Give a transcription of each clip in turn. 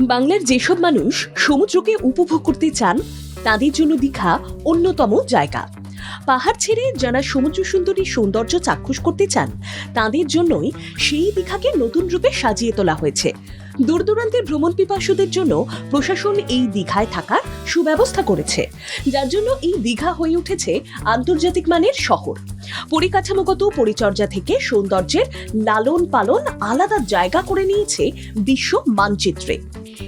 বাংলার যেসব মানুষ সমুদ্রকে উপভোগ করতে চান, তাদের জন্য দীঘা অন্যতম জায়গা। পাহাড় ছেড়ে যারা সমুদ্র সুন্দরী সৌন্দর্য চাক্ষুষ করতে চান, তাদের জন্যই সেই দীঘাকে নতুন রূপে সাজিয়ে তোলা হয়েছে। দূর দূরান্তের ভ্রমণ পিপাসুদের জন্য প্রশাসন এই দীঘায় থাকার সুব্যবস্থা করেছে, যার জন্য এই দীঘা হয়ে উঠেছে আন্তর্জাতিক মানের শহর। পরিকাঠামোগত পরিচর্যা থেকে সৌন্দর্যের লালন পালন আলাদা জায়গা করে নিয়েছে বিশ্ব মানচিত্রে।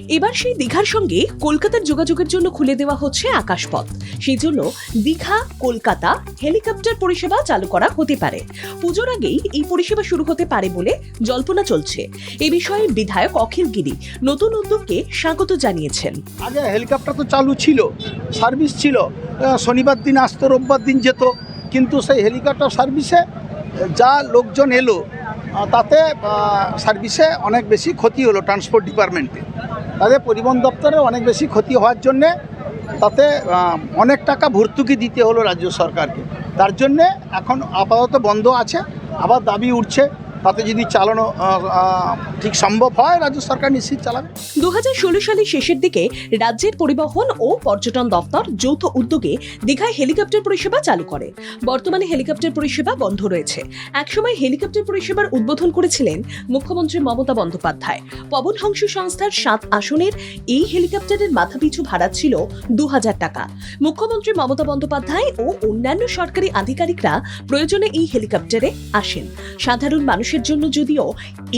এবার সেই দীঘার সঙ্গে কলকাতার যোগাযোগের জন্য খুলে দেওয়া হচ্ছে আকাশপথ। সেই জন্য দীঘা, কলকাতা হেলিকপ্টার পরিষেবা চালু করা হতে পারে। পুজোর আগেই এই পরিষেবা শুরু হতে পারে বলে জল্পনা চলছে। এ বিষয়ে বিধায়ক অখিল গিরি নতুন উদ্যোগকে স্বাগত জানিয়েছেন। আগে হেলিকপ্টার তো চালু ছিল, সার্ভিস ছিল। শনিবার দিন আসতো, রোববার দিন যেত। কিন্তু সেই হেলিকপ্টার সার্ভিসে যা লোকজন এলো তাতে সার্ভিসে অনেক বেশি ক্ষতি হলো ট্রান্সপোর্ট ডিপার্টমেন্টে। তাদের পরিবহন দপ্তরে অনেক বেশি ক্ষতি হওয়ার জন্যে তাতে অনেক টাকা ভর্তুকি দিতে হলো রাজ্য সরকারকে। তার জন্যে এখন আপাতত বন্ধ আছে, আবার দাবি উঠছে তাতে যদি চালানো ঠিক সম্ভব হয়, রাজ্য সরকার নিশ্চিত চালাবে। দু সালের শেষের দিকে রাজ্যের পরিবহন ও পর্যটন দপ্তর যৌথ উদ্যোগে দীঘায় হেলিকপ্টার পরিষেবা চালু করে। বর্তমানে হেলিকপ্টার পরিষেবা বন্ধ রয়েছে। একসময় হেলিকপ্টার পরিষেবার উদ্বোধন করেছিলেন মুখ্যমন্ত্রী মমতা বন্দ্যোপাধ্যায়। পবন হংস সংস্থার সাত আসনের এই হেলিকপ্টারের মাথাপিছু ভাড়া ছিল দু হাজার টাকা। মুখ্যমন্ত্রী মমতা বন্দ্যোপাধ্যায় ও অন্যান্য সরকারি আধিকারিকরা প্রয়োজনে এই হেলিকপ্টারে আসেন। সাধারণ মানুষের জন্য যদিও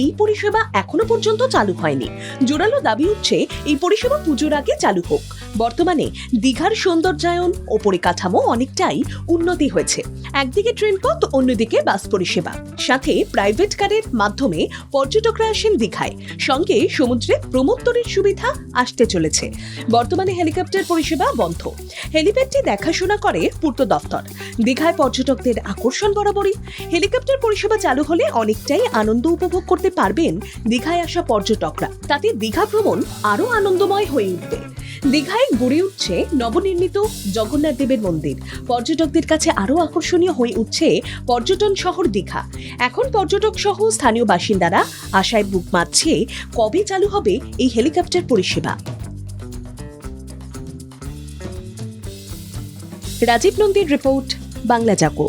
এই পরিষেবা এখনও পর্যন্ত চালু হয়নি। জোরালো দাবি উঠছে, এই পরিষেবা পুজোর আগে চালু হোক। বর্তমানে দীঘার সৌন্দর্যায়ন ও পরিকাঠামো অনেকটাই উন্নতি হয়েছে। একদিকে ট্রেন পথ অন্যদিকে বাস পরিষেবা। সাথে প্রাইভেট কারের মাধ্যমে পর্যটকরা আসেন দীঘায়। সঙ্গে সমুদ্রে প্রমোত্তরের সুবিধা আসতে চলেছে। বর্তমানে হেলিকপ্টার পরিষেবা বন্ধ। হেলিপ্যাডটি দেখাশোনা করে পূর্ত দফতর। দীঘায় পর্যটকদের আকর্ষণ বরাবরই হেলিকপ্টার পরিষেবা চালু হলে অনেকটাই আনন্দ উপভোগ করতে পারবেন দীঘায় আসা পর্যটকরা। তাতে দীঘা ভ্রমণ আরও আনন্দময় হয়ে উঠবে। দীঘায় গড়ে উঠছে নবনির্মিত জগন্নাথ দেবের মন্দির। পর্যটকদের কাছে আরও আকর্ষণীয় হয়ে উঠছে পর্যটন শহর দীঘা। এখন পর্যটক সহ স্থানীয় বাসিন্দারা আশায় বুক মারছে কবে চালু হবে এই হেলিকপ্টার পরিষেবা। রাজীব নন্দীর রিপোর্ট, বাংলা জাগো।